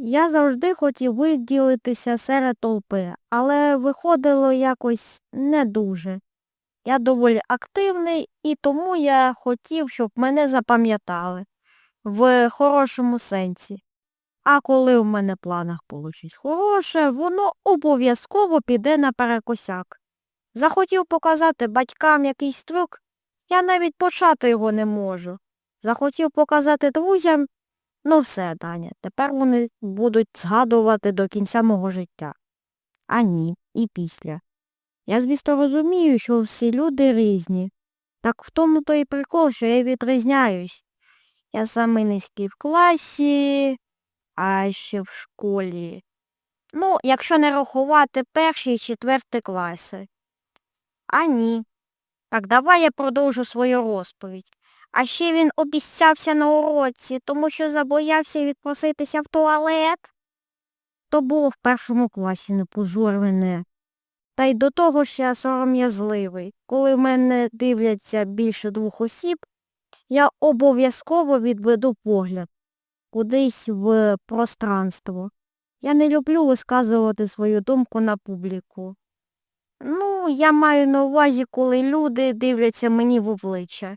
Я завжди хотів виділитися серед толпи, але виходило якось не дуже. Я доволі активний, і тому я хотів, щоб мене запам'ятали в хорошому сенсі. А коли в мене в планах получить хороше, воно обов'язково піде наперекосяк. Захотів показати батькам якийсь трюк, я навіть почати його не можу. Захотів показати друзям, ну все, Даня, тепер вони будуть згадувати до кінця мого життя. А ні, і після. Я, звісно, розумію, що всі люди різні. Так в тому то і прикол, що я відрізняюсь. Я самий низький в класі, а ще в школі. Ну, якщо не рахувати перші і четверті класи. А ні. Так давай я продовжу свою розповідь. А ще він обіцявся на уроці, тому що забоявся відпроситися в туалет. То було в першому класі не. Та й до того ж я сором'язливий. Коли в мене дивляться більше двох осіб, я обов'язково відведу погляд кудись в пространство. Я не люблю висказувати свою думку на публіку. Ну, я маю на увазі, коли люди дивляться мені в обличчя.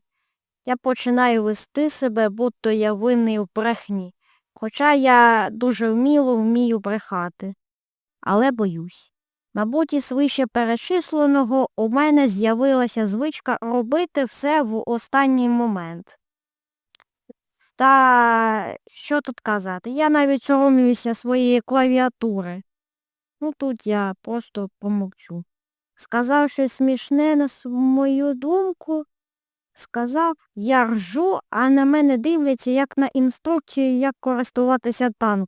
Я починаю вести себе, будто я винний у брехні, хоча я дуже вміло вмію брехати. Але боюсь. Мабуть, із вище перечисленого у мене з'явилася звичка робити все в останній момент. Та що тут казати, я навіть соромлюся своєї клавіатури. Ну тут я просто помовчу. Сказав смішне на мою думку. Сказав, я ржу, а на мене дивляться як на інструкцію, як користуватися танком.